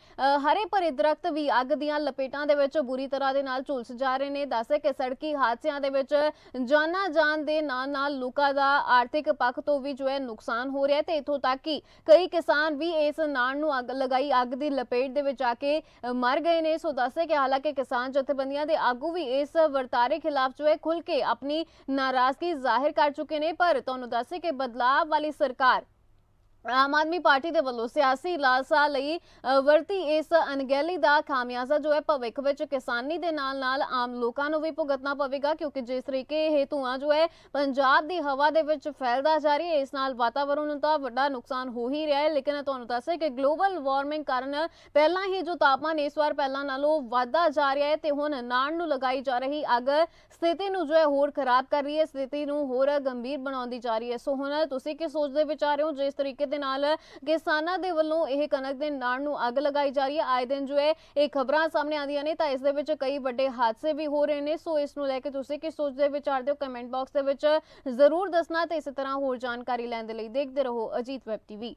ਹਰੇ ਭਰੇ ਦਰਖਤ ਵੀ ਅੱਗ ਦੀਆਂ ਲਪੇਟਾਂ ਦੇ ਵਿੱਚ ਬੁਰੀ ਤਰ੍ਹਾਂ ਦੇ ਨਾਲ ਝੁਲਸ ਜਾ ਰਹੇ ਨੇ। ਦੱਸੇ ਕਿ ਸੜਕੀ ਹਾਦਸਿਆਂ ਦੇ ਵਿੱਚ ਜਾਨਾਂ ਜਾਨ ਦੇ ਨਾਲ ਨਾਲ ਲੋਕਾਂ ਦਾ ਆਰਥਿਕ ਪੱਖ ਤੋਂ ਵੀ ਜੋ ਹੈ ਨੁਕਸਾਨ ਹੋ ਰਿਹਾ ਤੇ ਇਥੋਂ ਤੱਕ ਕਿ ਕਈ ਕਿਸਾਨ ਵੀ ਇਸ ਨਾੜ ਨੂੰ ਅੱਗ ਲਗਾਈ, ਅੱਗ ਦੀ ਲਪੇਟ ਦੇ ਵਿੱਚ ਆ ਕੇ ਮਰ ਗਏ ਨੇ। ਸੋ ਦੱਸੇ ਕਿ ਹਾਲਾਂਕਿ ਕਿਸਾਨ ਜਥੇਬੰਦੀਆਂ ਦੇ ਆਗੂ ਵੀ ਇਸ ਵਰਤਾਰੇ ਖਿਲਾਫ ਜੋ ਹੈ ਖੁੱਲ ਕੇ ਆਪਣੀ ਨਾਰਾਜ਼ਗੀ ਜ਼ਾਹਿਰ ਕਰ ਚੁੱਕੇ ਨੇ। ਪਰ ਤੁਹਾਨੂੰ ਦੱਸੇ ਕਿ ਬਦਲਾਅ ਵਾਲੀ ਸਰਕਾਰ ਆਮ ਆਦਮੀ ਪਾਰਟੀ ਦੇ ਵੱਲੋਂ ਸਿਆਸੀ ਲਾਲਸਾ ਲਈ ਵਰਤੀ ਇਸ ਅਣਗਹਿਲੀ ਦਾ ਖਾਮਿਆਜ਼ਾ ਜੋ ਹੈ ਭਵਿੱਖ ਵਿੱਚ ਕਿਸਾਨੀ ਦੇ ਨਾਲ-ਨਾਲ ਆਮ ਲੋਕਾਂ ਨੂੰ ਵੀ ਭੁਗਤਣਾ ਪਵੇਗਾ, ਕਿਉਂਕਿ ਜਿਸ ਤਰੀਕੇ ਇਹ ਧੂਆਂ ਜੋ ਹੈ ਪੰਜਾਬ ਦੀ ਹਵਾ ਦੇ ਵਿੱਚ ਫੈਲਦਾ ਜਾ ਰਹੀ ਹੈ, ਇਸ ਨਾਲ ਵਾਤਾਵਰਣ ਨੂੰ ਤਾਂ ਵੱਡਾ ਨੁਕਸਾਨ ਹੋ ਹੀ ਰਿਹਾ ਹੈ। ਲੇਕਿਨ ਤੁਹਾਨੂੰ ਦੱਸੇ ਕਿ ਗਲੋਬਲ ਵਾਰਮਿੰਗ ਕਾਰਨ ਪਹਿਲਾਂ ਹੀ ਜੋ ਤਾਪਮਾਨ ਇਸ ਵਾਰ ਪਹਿਲਾਂ ਨਾਲੋਂ ਵਧਦਾ ਜਾ ਰਿਹਾ ਹੈ ਤੇ ਹੁਣ ਨਾੜ ਨੂੰ ਲਗਾਈ ਜਾ ਰਹੀ ਅੱਗ ਸਥਿਤੀ ਨੂੰ ਜੋ ਹੈ ਹੋਰ ਖਰਾਬ ਕਰ ਰਹੀ ਹੈ, ਸਥਿਤੀ ਨੂੰ ਹੋਰ ਗੰਭੀਰ ਬਣਾਉਂਦੀ ਜਾ ਰਹੀ ਹੈ। ਸੋ ਹੁਣ ਤੁਸੀਂ ਕੀ ਸੋਚਦੇ, ਵਿਚਾਰ ਹੋ? ਜਿਸ ਤਰੀਕੇ ਦੇ ਨਾਲ ਕਿਸਾਨਾਂ ਦੇ ਵੱਲੋਂ ਇਹ ਕਣਕ ਦੇ ਨਾੜ ਨੂੰ ਅੱਗ ਲਗਾਈ ਜਾ ਰਹੀ ਹੈ। ਆਏ ਦਿਨ ਜੋ ਹੈ, ਇਹ ਖਬਰਾਂ ਸਾਹਮਣੇ ਆਉਂਦੀਆਂ ਨੇ, ਤਾਂ ਇਸ ਦੇ ਵਿੱਚ ਕਈ ਵੱਡੇ ਹਾਦਸੇ ਵੀ ਹੋ ਰਹੇ ਨੇ। ਸੋ ਇਸ ਨੂੰ ਲੈ ਕੇ ਤੁਸੀਂ ਕੀ ਸੋਚਦੇ ਵਿਚਾਰਦੇ ਹੋ, ਕਮੈਂਟ ਬਾਕਸ ਦੇ ਵਿੱਚ ਜ਼ਰੂਰ ਦੱਸਣਾ ਤੇ ਇਸੇ ਤਰ੍ਹਾਂ ਹੋਰ ਜਾਣਕਾਰੀ ਲੈਣ ਦੇ ਲਈ ਦੇਖਦੇ ਰਹੋ ਅਜੀਤ ਵੈਬ ਟੀਵੀ।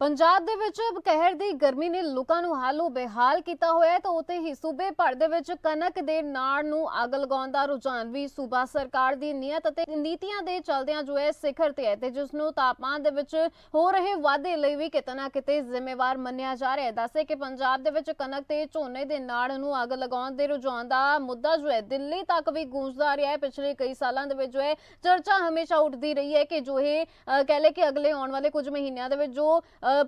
ਪੰਜਾਬ ਦੇ ਵਿੱਚ ਕਹਿਰ ਦੀ ਗਰਮੀ ਨੇ ਲੋਕਾਂ ਨੂੰ ਹਾਲੋ ਬੇਹਾਲ ਕੀਤਾ ਹੋਇਆ ਹੈ, ਤਾਂ ਉਤੇ ਹੀ ਸੂਬੇ ਭਰ ਦੇ ਵਿੱਚ ਕਣਕ ਦੇ ਨਾੜ ਨੂੰ ਅੱਗ ਲਗਾਉਣ ਦਾ ਰੁਝਾਨ ਵੀ ਸੂਬਾ ਸਰਕਾਰ ਦੀ ਨੀਅਤ ਅਤੇ ਨੀਤੀਆਂ ਦੇ ਚਲਦਿਆਂ ਜੋ ਹੈ ਸਿਖਰ ਤੇ ਹੈ ਤੇ ਜਿਸ ਨੂੰ ਤਾਪਮਾਨ ਦੇ ਵਿੱਚ ਹੋ ਰਹੇ ਵਾਧੇ ਲਈ ਵੀ ਕਿਤੇ ਨਾ ਕਿਤੇ ਜ਼ਿੰਮੇਵਾਰ ਮੰਨਿਆ ਜਾ ਰਿਹਾ ਹੈ। ਦੱਸੇ ਕਿ ਪੰਜਾਬ ਦੇ ਵਿੱਚ ਕਣਕ ਤੇ ਝੋਨੇ ਦੇ ਨਾੜ ਨੂੰ ਅੱਗ ਲਗਾਉਣ ਦੇ ਰੁਝਾਨ ਦਾ ਮੁੱਦਾ ਜੋ ਹੈ ਦਿੱਲੀ ਤੱਕ ਵੀ ਗੂੰਜਦਾ ਰਿਹਾ ਹੈ। ਪਿਛਲੇ ਕਈ ਸਾਲਾਂ ਦੇ ਵਿੱਚ ਜੋ ਹੈ ਚਰਚਾ ਹਮੇਸ਼ਾ ਉੱਠਦੀ ਰਹੀ ਹੈ ਕਿ ਜੋ ਇਹ ਕਹਿ ਲੈ ਕਿ ਅਗਲੇ ਆਉਣ ਵਾਲੇ ਕੁਝ ਮਹੀਨਿਆਂ ਦੇ ਵਿੱਚ ਜੋ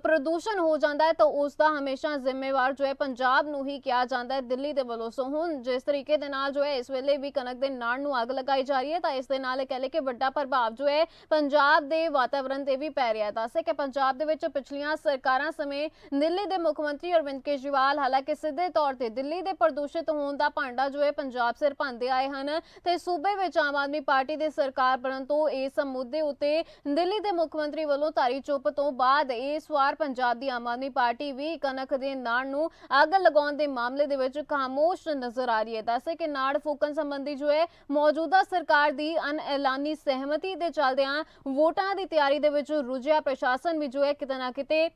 ਪ੍ਰਦੂਸ਼ਣ ਹੋ ਜਾਂਦਾ ਹੈ ਤਾਂ ਉਸ ਦਾ ਹਮੇਸ਼ਾ ਜ਼ਿੰਮੇਵਾਰ ਜੋ ਹੈ ਪੰਜਾਬ ਨੂੰ ਹੀ ਕਿਹਾ ਜਾਂਦਾ ਹੈ, ਦਿੱਲੀ ਦੇ ਵੱਲੋਂ। ਸੋ ਹੁਣ ਜਿਸ ਤਰੀਕੇ ਦੇ ਨਾਲ ਜੋ ਹੈ ਇਸ ਵੇਲੇ ਵੀ ਕਣਕ ਦੇ ਨਾੜ ਨੂੰ ਅੱਗ ਲਗਾਈ ਜਾ ਰਹੀ ਹੈ, ਤਾਂ ਇਸ ਦੇ ਨਾਲ ਕਹਿ ਲਏ ਕਿ ਵੱਡਾ ਪ੍ਰਭਾਵ ਜੋ ਹੈ ਪੰਜਾਬ ਦੇ ਵਾਤਾਵਰਣ ਤੇ ਵੀ ਪੈ ਰਿਹਾ ਹੈ। ਦੱਸੇ ਕਿ ਪੰਜਾਬ ਦੇ ਵਿੱਚ ਪਿਛਲੀਆਂ ਸਰਕਾਰਾਂ ਸਮੇਂ ਦਿੱਲੀ ਦੇ ਮੁੱਖ ਮੰਤਰੀ ਅਰਵਿੰਦ ਕੇਜਰੀਵਾਲ ਹਾਲਾਂਕਿ ਸਿੱਧੇ ਤੌਰ ਤੇ ਦਿੱਲੀ ਦੇ ਪ੍ਰਦੂਸ਼ਿਤ ਹੋਣ ਦਾ ਭਾਂਡਾ ਜੋ ਹੈ ਪੰਜਾਬ ਸਿਰ ਭਾਂਦੇ ਆਏ ਹਨ ਤੇ ਸੂਬੇ ਵਿੱਚ ਆਮ ਆਦਮੀ ਪਾਰਟੀ ਦੀ ਸਰਕਾਰ ਬਣਨ ਤੋਂ ਇਸ ਮੁੱਦੇ ਉੱਤੇ ਦਿੱਲੀ ਦੇ ਮੁੱਖ ਮੰਤਰੀ ਵੱਲੋਂ ਧਾਰੀ ਚੁੱਪ ਤੋਂ ਬਾਅਦ ਇਸ ਵਾਰ ਪੰਜਾਬ ਦੀ ਆਮ ਆਦਮੀ ਪਾਰਟੀ ਵੀ ਕਣਕ ਦੇ ਨਾੜ ਨੂੰ ਅੱਗ ਲਗਾਉਣ ਦੇ ਮਾਮਲੇ ਦੇ ਵਿੱਚ ਖਾਮੋਸ਼ ਨਜ਼ਰ ਆ ਰਹੀ ਹੈ। ਦੱਸੇ ਕਿ ਨਾੜ ਫੂਕਣ ਸੰਬੰਧੀ ਜੋ ਹੈ, ਮੌਜੂਦਾ ਸਰਕਾਰ ਦੀ ਅਨਐਲਾਨੀ ਸਹਿਮਤੀ ਦੇ ਚੱਲਦਿਆਂ ਵੋਟਾਂ ਦੀ ਤਿਆਰੀ ਦੇ ਵਿੱਚ ਰੁਝਿਆ ਪ੍ਰਸ਼ਾਸਨ ਵੀ ਜੋ ਹੈ ਕਿਤੇ ਨਾ ਕਿਤੇ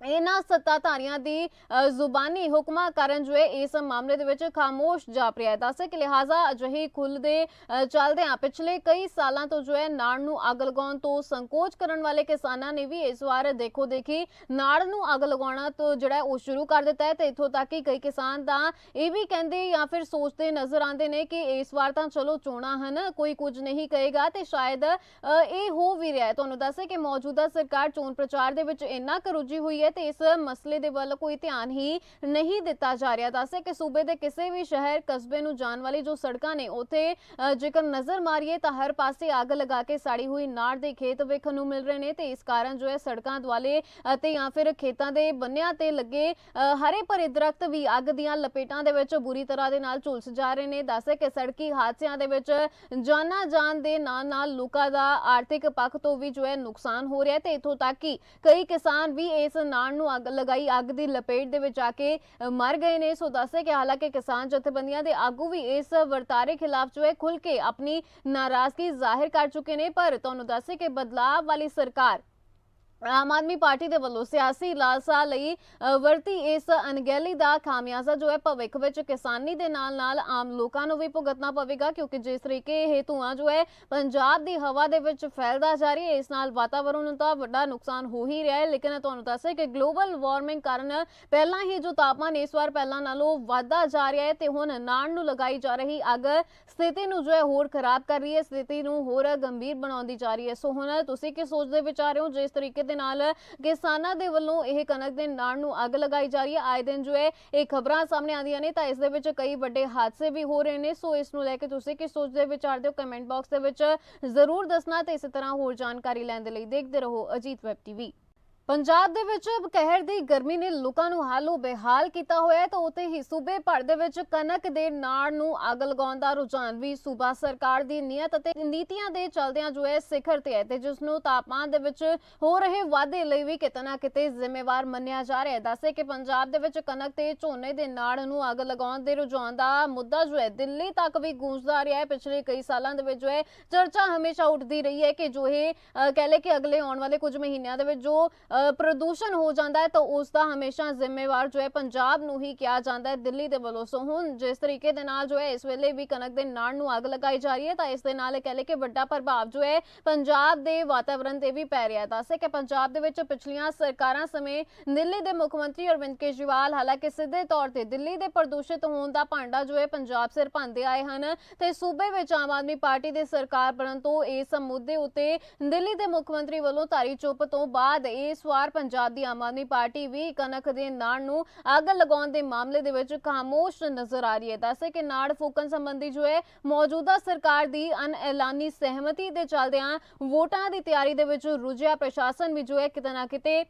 ਇਹਨਾਂ ਸੱਤਾਧਾਰੀਆਂ ਦੀ ਜ਼ੁਬਾਨੀ ਹੁਕਮਾਂ ਕਾਰਨ ਜੋ ਹੈ ਇਸ ਮਾਮਲੇ ਦੇ ਵਿੱਚ ਖਾਮੋਸ਼ ਜਾਪ ਰਿਹਾ ਹੈ। ਦੱਸੇ ਕਿ ਲਿਹਾਜ਼ਾ ਅਜਿਹੀ ਖੁੱਲ ਦੇ ਅ, ਚੱਲਦਿਆਂ ਪਿਛਲੇ ਕਈ ਸਾਲਾਂ ਤੋਂ ਜੋ ਹੈ ਨਾੜ ਨੂੰ ਅੱਗ ਲਗਾਉਣ ਤੋਂ ਸੰਕੋਚ ਕਰਨ ਵਾਲੇ ਕਿਸਾਨਾਂ ਨੇ ਵੀ ਇਸ ਵਾਰ ਦੇਖੋ ਦੇਖੀ ਨਾੜ ਨੂੰ ਅੱਗ ਲਗਾਉਣਾ ਤੋਂ ਜਿਹੜਾ ਉਹ ਸ਼ੁਰੂ ਕਰ ਦਿੱਤਾ ਹੈ ਤੇ ਇਥੋਂ ਤੱਕ ਕਿ ਕਈ ਕਿਸਾਨ ਤਾਂ ਇਹ ਵੀ ਕਹਿੰਦੇ ਜਾਂ ਫਿਰ ਸੋਚਦੇ ਨਜ਼ਰ ਆਉਂਦੇ ਨੇ ਕਿ ਇਸ ਵਾਰ ਤਾਂ ਚਲੋ ਚੋਣਾਂ ਹਨ ਕੋਈ ਕੁਝ ਨਹੀਂ ਕਹੇਗਾ ਤੇ ਸ਼ਾਇਦ ਇਹ ਹੋ ਵੀ ਰਿਹਾ ਹੈ। ਤੁਹਾਨੂੰ ਦੱਸੇ ਕਿ ਮੌਜੂਦਾ ਸਰਕਾਰ ਚੋਣ ਪ੍ਰਚਾਰ ਦੇ ਵਿੱਚ ਇੰਨਾ ਕੁ ਰੁੱਝੀ ਹੋਈ ਹੈ ਤੇ ਇਸ ਮਸਲੇ ਦੇ ਵੱਲ ਕੋਈ ਧਿਆਨ ਹੀ ਨਹੀਂ ਦਿੱਤਾ ਜਾ ਰਿਹਾ। ਦੱਸੇ ਕਿ ਸੂਬੇ ਦੇ ਕਿਸੇ ਵੀ ਸ਼ਹਿਰ ਕਸਬੇ ਨੂੰ ਜਾਣ ਵਾਲੀ ਜੋ ਸੜਕਾਂ ਨੇ, ਉਥੇ ਜੇਕਰ ਨਜ਼ਰ ਮਾਰੀਏ ਤਾਂ ਹਰ ਪਾਸੇ ਅੱਗ ਲਗਾ ਕੇ ਸਾੜੀ ਹੋਈ ਨਾੜ ਦੇ ਖੇਤ ਵੇਖਣ ਨੂੰ ਮਿਲ ਰਹੇ ਨੇ ਤੇ ਇਸ ਕਾਰਨ ਜੋ ਹੈ ਸੜਕਾਂ ਦੁਆਲੇ ਅਤੇ ਜਾਂ ਫਿਰ ਖੇਤਾਂ ਦੇ ਬੰਨਿਆਂ ਤੇ ਲੱਗੇ ਹਰੇ ਭਰੇ ਦਰਖਤ ਵੀ ਅੱਗ ਦੀਆਂ ਲਪੇਟਾਂ ਦੇ ਵਿੱਚ ਬੁਰੀ ਤਰ੍ਹਾਂ ਦੇ ਨਾਲ ਝੁਲਸ ਜਾ ਰਹੇ ਨੇ। ਦੱਸੇ ਕਿ ਸੜਕੀ ਹਾਦਸਿਆਂ ਦੇ ਵਿੱਚ ਜਾਨਾਂ ਜਾਨ ਦੇ ਨਾਲ ਨਾਲ ਲੋਕਾਂ ਦਾ ਆਰਥਿਕ ਪੱਖ ਤੋਂ ਵੀ ਜੋ ਹੈ ਨੁਕਸਾਨ ਹੋ ਰਿਹਾ ਤੇ ਇਥੋਂ ਤੱਕ ਕਿ ਕਈ ਕਿਸਾਨ ਵੀ ਇਸ ਨਾੜ ਨੂੰ ਅੱਗ ਲਗਾਈ, ਅੱਗ ਦੀ ਲਪੇਟ ਦੇ ਵਿੱਚ ਆ ਕੇ ਮਰ ਗਏ ਨੇ। ਸੋ ਦੱਸੇ ਕਿ ਹਾਲਾਂਕਿ ਕਿਸਾਨ ਜਥੇਬੰਦੀਆਂ ਦੇ ਆਗੂ ਵੀ ਇਸ ਵਰਤਾਰੇ ਖਿਲਾਫ ਜੋ ਹੈ ਖੁੱਲ ਕੇ ਆਪਣੀ ਨਾਰਾਜ਼ਗੀ ਜ਼ਾਹਿਰ ਕਰ ਚੁੱਕੇ ਨੇ। ਪਰ ਤੁਹਾਨੂੰ ਦੱਸੇ ਕਿ ਬਦਲਾਅ ਵਾਲੀ ਸਰਕਾਰ ਆਮ ਆਦਮੀ ਪਾਰਟੀ ਦੇ ਵੱਲੋਂ ਸਿਆਸੀ ਲਾਲਸਾ ਲਈ ਵਰਤੀ ਇਸ ਅਣਗਹਿਲੀ ਦਾ ਖਾਮਿਆਜ਼ਾ ਜੋ ਹੈ ਭਵਿੱਖ ਵਿੱਚ ਕਿਸਾਨੀ ਦੇ ਨਾਲ-ਨਾਲ ਆਮ ਲੋਕਾਂ ਨੂੰ ਵੀ ਭੁਗਤਣਾ ਪਵੇਗਾ, ਕਿਉਂਕਿ ਜਿਸ ਤਰੀਕੇ ਇਹ ਧੂਆਂ ਜੋ ਹੈ ਪੰਜਾਬ ਦੀ ਹਵਾ ਦੇ ਵਿੱਚ ਫੈਲਦਾ ਜਾ ਰਿਹਾ ਹੈ, ਇਸ ਨਾਲ ਵਾਤਾਵਰਣ ਨੂੰ ਤਾਂ ਵੱਡਾ ਨੁਕਸਾਨ ਹੋ ਹੀ ਰਿਹਾ ਹੈ। ਲੇਕਿਨ ਤੁਹਾਨੂੰ ਦੱਸੇ ਕਿ ਗਲੋਬਲ ਵਾਰਮਿੰਗ ਕਾਰਨ ਪਹਿਲਾਂ ਹੀ ਜੋ ਤਾਪਮਾਨ ਇਸ ਵਾਰ ਪਹਿਲਾਂ ਨਾਲੋਂ ਵਧਦਾ ਜਾ ਰਿਹਾ ਹੈ ਤੇ ਹੁਣ ਨਾੜ ਨੂੰ ਲਗਾਈ ਜਾ ਰਹੀ ਅੱਗ ਸਥਿਤੀ ਨੂੰ ਜੋ ਹੈ ਹੋਰ ਖਰਾਬ ਕਰ ਰਹੀ ਹੈ, ਸਥਿਤੀ ਨੂੰ ਹੋਰ ਗੰਭੀਰ ਬਣਾਉਂਦੀ ਜਾ ਰਹੀ ਹੈ। ਸੋ ਹੁਣ ਤੁਸੀਂ ਕੀ ਸੋਚਦੇ, ਵਿਚਾਰ ਹੋ? ਜਿਸ ਤਰੀਕੇ ਦੇ ਨਾਲ ਕਿਸਾਨਾਂ ਦੇ ਵੱਲੋਂ ਇਹ ਕਣਕ ਦੇ ਨਾੜ ਨੂੰ ਅੱਗ ਲਗਾਈ ਜਾ ਰਹੀ ਹੈ। ਆਏ ਦਿਨ ਜੋ ਹੈ, ਇਹ ਖਬਰਾਂ ਸਾਹਮਣੇ ਆਉਂਦੀਆਂ ਨੇ, ਤਾਂ ਇਸ ਦੇ ਵਿੱਚ ਕਈ ਵੱਡੇ ਹਾਦਸੇ ਵੀ ਹੋ ਰਹੇ ਨੇ। ਸੋ ਇਸ ਨੂੰ ਲੈ ਕੇ ਤੁਸੀਂ ਕੀ ਸੋਚਦੇ ਵਿਚਾਰਦੇ ਹੋ, ਕਮੈਂਟ ਬਾਕਸ ਦੇ ਵਿੱਚ ਜ਼ਰੂਰ ਦੱਸਣਾ ਤੇ ਇਸੇ ਤਰ੍ਹਾਂ ਹੋਰ ਜਾਣਕਾਰੀ ਲੈਣ ਦੇ ਲਈ ਦੇਖਦੇ ਰਹੋ ਅਜੀਤ ਵੈਬ ਟੀਵੀ। ਪੰਜਾਬ ਦੇ ਵਿੱਚ ਕਹਿਰ ਦੀ ਗਰਮੀ ਨੇ ਲੋਕਾਂ ਨੂੰ ਹਾਲੋ ਬੇਹਾਲ ਕੀਤਾ ਹੋਇਆ ਹੈ, ਤਾਂ ਉਤੇ ਹੀ ਸੂਬੇ ਭਰ ਦੇ ਵਿੱਚ ਕਣਕ ਦੇ ਨਾੜ ਨੂੰ ਅੱਗ ਲਗਾਉਣ ਦਾ ਰੁਝਾਨ ਵੀ ਸੂਬਾ ਸਰਕਾਰ ਦੀ ਨੀਅਤ ਅਤੇ ਨੀਤੀਆਂ ਦੇ ਚਲਦਿਆਂ ਜੋ ਹੈ ਸਿਖਰ ਤੇ ਹੈ ਤੇ ਜਿਸ ਨੂੰ ਤਾਪਮਾਨ ਦੇ ਵਿੱਚ ਹੋ ਰਹੇ ਵਾਧੇ ਲਈ ਵੀ ਕਿਤੇ ਨਾ ਕਿਤੇ ਜ਼ਿੰਮੇਵਾਰ ਮੰਨਿਆ ਜਾ ਰਿਹਾ ਹੈ। ਦੱਸੇ ਕਿ ਪੰਜਾਬ ਦੇ ਵਿੱਚ ਕਣਕ ਤੇ ਝੋਨੇ ਦੇ ਨਾੜ ਨੂੰ ਅੱਗ ਲਗਾਉਣ ਦੇ ਰੁਝਾਨ ਦਾ ਮੁੱਦਾ ਜੋ ਹੈ ਦਿੱਲੀ ਤੱਕ ਵੀ ਗੂੰਜਦਾ ਰਿਹਾ ਹੈ। ਪਿਛਲੇ ਕਈ ਸਾਲਾਂ ਦੇ ਵਿੱਚ ਜੋ ਹੈ ਚਰਚਾ ਹਮੇਸ਼ਾ ਉੱਠਦੀ ਰਹੀ ਹੈ ਕਿ ਜੋ ਇਹ ਕਹਿ ਲੈ ਕਿ ਅਗਲੇ ਆਉਣ ਵਾਲੇ ਕੁਝ ਮਹੀਨਿਆਂ ਦੇ ਵਿੱਚ ਜੋ ਪ੍ਰਦੂਸ਼ਣ ਹੋ ਜਾਂਦਾ ਹੈ ਤਾਂ ਉਸ ਦਾ ਹਮੇਸ਼ਾ ਜ਼ਿੰਮੇਵਾਰ ਜੋ ਹੈ ਪੰਜਾਬ ਨੂੰ ਹੀ ਕਿਹਾ ਜਾਂਦਾ ਹੈ, ਦਿੱਲੀ ਦੇ ਵੱਲੋਂ। ਸੋ ਹੁਣ ਜਿਸ ਤਰੀਕੇ ਦੇ ਨਾਲ ਜੋ ਹੈ ਇਸ ਵੇਲੇ ਵੀ ਕਣਕ ਦੇ ਨਾੜ ਨੂੰ ਅੱਗ ਲਗਾਈ ਜਾ ਰਹੀ ਹੈ, ਤਾਂ ਇਸ ਦੇ ਨਾਲ ਕਹਿ ਲਏ ਕਿ ਵੱਡਾ ਪ੍ਰਭਾਵ ਜੋ ਹੈ ਪੰਜਾਬ ਦੇ ਵਾਤਾਵਰਣ ਤੇ ਵੀ ਪੈ ਰਿਹਾ ਹੈ। ਦੱਸੇ ਕਿ ਪੰਜਾਬ ਦੇ ਵਿੱਚ ਪਿਛਲੀਆਂ ਸਰਕਾਰਾਂ ਸਮੇਂ ਦਿੱਲੀ ਦੇ ਮੁੱਖ ਮੰਤਰੀ ਅਰਵਿੰਦ ਕੇਜਰੀਵਾਲ ਹਾਲਾਂਕਿ ਸਿੱਧੇ ਤੌਰ ਤੇ ਦਿੱਲੀ ਦੇ ਪ੍ਰਦੂਸ਼ਿਤ ਹੋਣ ਦਾ ਭਾਂਡਾ ਜੋ ਹੈ ਪੰਜਾਬ ਸਿਰ ਭਾਂਦੇ ਆਏ ਹਨ ਤੇ ਸੂਬੇ ਵਿੱਚ ਆਮ ਆਦਮੀ ਪਾਰਟੀ ਦੀ ਸਰਕਾਰ ਬਣਨ ਤੋਂ ਇਸ ਮੁੱਦੇ ਉੱਤੇ ਦਿੱਲੀ ਦੇ ਮੁੱਖ ਮੰਤਰੀ ਵੱਲੋਂ ਧਾਰੀ ਚੁੱਪ ਤੋਂ ਬਾਅਦ ਇਸ ਵਾਰ ਪੰਜਾਬ ਦੀ ਆਮ ਆਦਮੀ ਪਾਰਟੀ ਵੀ ਕਣਕ ਦੇ ਨਾੜ ਨੂੰ ਅੱਗ ਲਗਾਉਣ ਦੇ ਮਾਮਲੇ ਦੇ ਵਿੱਚ ਖਾਮੋਸ਼ ਨਜ਼ਰ ਆ ਰਹੀ ਹੈ। ਦੱਸੇ ਕਿ ਨਾੜ ਫੂਕਣ ਸੰਬੰਧੀ ਜੋ ਹੈ, ਮੌਜੂਦਾ ਸਰਕਾਰ ਦੀ ਅਨਐਲਾਨੀ ਸਹਿਮਤੀ ਦੇ ਚੱਲਦਿਆਂ ਵੋਟਾਂ ਦੀ ਤਿਆਰੀ ਦੇ ਵਿੱਚ ਰੁਝਿਆ ਪ੍ਰਸ਼ਾਸਨ ਵੀ ਜੋ ਹੈ ਕਿਤੇ ਨਾ ਕਿਤੇ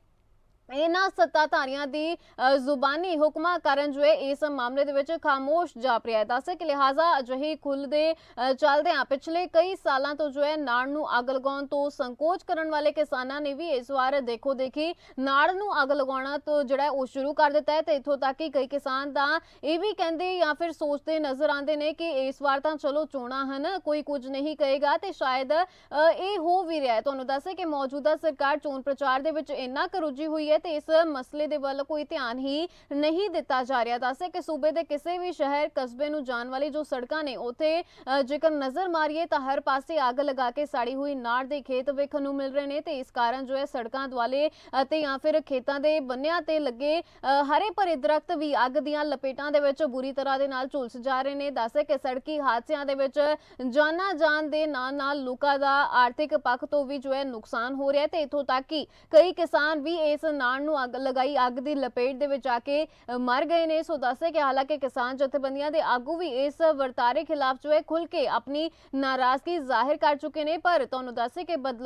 ਇਹਨਾਂ ਸੱਤਾਧਾਰੀਆਂ ਦੀ ਜ਼ੁਬਾਨੀ ਹੁਕਮਾਂ ਕਾਰਨ ਜੋ ਹੈ ਇਸ ਮਾਮਲੇ ਦੇ ਵਿੱਚ ਖਾਮੋਸ਼ ਜਾਪ ਰਿਹਾ ਹੈ। ਦੱਸੇ ਕਿ ਲਿਹਾਜ਼ਾ ਅਜਿਹੀ ਖੁੱਲ ਦੇ ਅ, ਚੱਲਦਿਆਂ ਪਿਛਲੇ ਕਈ ਸਾਲਾਂ ਤੋਂ ਜੋ ਹੈ ਨਾੜ ਨੂੰ ਅੱਗ ਲਗਾਉਣ ਤੋਂ ਸੰਕੋਚ ਕਰਨ ਵਾਲੇ ਕਿਸਾਨਾਂ ਨੇ ਵੀ ਇਸ ਵਾਰ ਦੇਖੋ ਦੇਖੀ ਨਾੜ ਨੂੰ ਅੱਗ ਲਗਾਉਣਾ ਤੋਂ ਜਿਹੜਾ ਉਹ ਸ਼ੁਰੂ ਕਰ ਦਿੱਤਾ ਹੈ ਤੇ ਇੱਥੋਂ ਤੱਕ ਕਿ ਕਈ ਕਿਸਾਨ ਤਾਂ ਇਹ ਵੀ ਕਹਿੰਦੇ ਜਾਂ ਫਿਰ ਸੋਚਦੇ ਨਜ਼ਰ ਆਉਂਦੇ ਨੇ ਕਿ ਇਸ ਵਾਰ ਤਾਂ ਚਲੋ ਚੋਣਾਂ ਹਨ ਕੋਈ ਕੁਝ ਨਹੀਂ ਕਹੇਗਾ ਤੇ ਸ਼ਾਇਦ ਇਹ ਹੋ ਵੀ ਰਿਹਾ ਹੈ। ਤੁਹਾਨੂੰ ਦੱਸੇ ਕਿ ਮੌਜੂਦਾ ਸਰਕਾਰ ਚੋਣ ਪ੍ਰਚਾਰ ਦੇ ਵਿੱਚ ਇੰਨਾ ਕੁ ਰੁੱਝੀ ਹੋਈ ਹੈ ਤੇ ਇਸ ਮਸਲੇ ਦੇ ਵੱਲ ਕੋਈ ਧਿਆਨ ਹੀ ਨਹੀਂ ਦਿੱਤਾ ਜਾ ਰਿਹਾ। ਦੱਸੇ ਕਿ ਸੂਬੇ ਦੇ ਕਿਸੇ ਵੀ ਸ਼ਹਿਰ ਕਸਬੇ ਨੂੰ ਜਾਣ ਵਾਲੀ ਜੋ ਸੜਕਾਂ ਨੇ, ਉੱਥੇ ਜੇਕਰ ਨਜ਼ਰ ਮਾਰੀਏ ਤਾਂ ਹਰ ਪਾਸੇ ਅੱਗ ਲਗਾ ਕੇ ਸਾੜੀ ਹੋਈ ਨਾੜ ਦੇ ਖੇਤ ਵੇਖਣ ਨੂੰ ਮਿਲ ਰਹੇ ਨੇ ਤੇ ਇਸ ਕਾਰਨ ਜੋ ਹੈ ਸੜਕਾਂ ਦੁਆਲੇ ਅਤੇ ਜਾਂ ਫਿਰ ਖੇਤਾਂ ਦੇ ਬੰਨਿਆਂ ਤੇ ਲੱਗੇ ਹਰੇ ਭਰੇ ਦਰਖਤ ਵੀ ਅੱਗ ਦੀਆਂ ਲਪੇਟਾਂ ਦੇ ਵਿੱਚ ਬੁਰੀ ਤਰ੍ਹਾਂ ਦੇ ਨਾਲ ਝੁਲਸ ਜਾ ਰਹੇ ਨੇ। ਦੱਸੇ ਕਿ ਸੜਕੀ ਹਾਦਸਿਆਂ ਦੇ ਵਿੱਚ ਜਾਨਾਂ ਜਾਨ ਦੇ ਨਾਲ ਨਾਲ ਲੋਕਾਂ ਦਾ ਆਰਥਿਕ ਪੱਖ ਤੋਂ ਵੀ ਜੋ ਹੈ ਨੁਕਸਾਨ ਹੋ ਰਿਹਾ ਤੇ ਇਥੋਂ ਤੱਕ ਕਿ ਕਈ ਕਿਸਾਨ ਵੀ ਇਸ ਨਾੜ ਨੂੰ ਅੱਗ ਲਗਾਈ, ਅੱਗ ਦੀ ਲਪੇਟ ਦੇ ਵਿੱਚ ਆ ਕੇ ਮਰ ਗਏ ਨੇ। ਸੋ ਦੱਸੇ ਕਿ ਹਾਲਾਂਕਿ ਕਿਸਾਨ ਜਥੇਬੰਦੀਆਂ ਦੇ ਆਗੂ ਵੀ ਇਸ ਵਰਤਾਰੇ ਖਿਲਾਫ ਜੋ ਹੈ ਖੁੱਲ ਕੇ ਆਪਣੀ ਨਾਰਾਜ਼ਗੀ ਜ਼ਾਹਿਰ ਕਰ ਚੁੱਕੇ ਨੇ। ਪਰ ਤੁਹਾਨੂੰ ਦੱਸੇ ਕਿ ਬਦਲਾ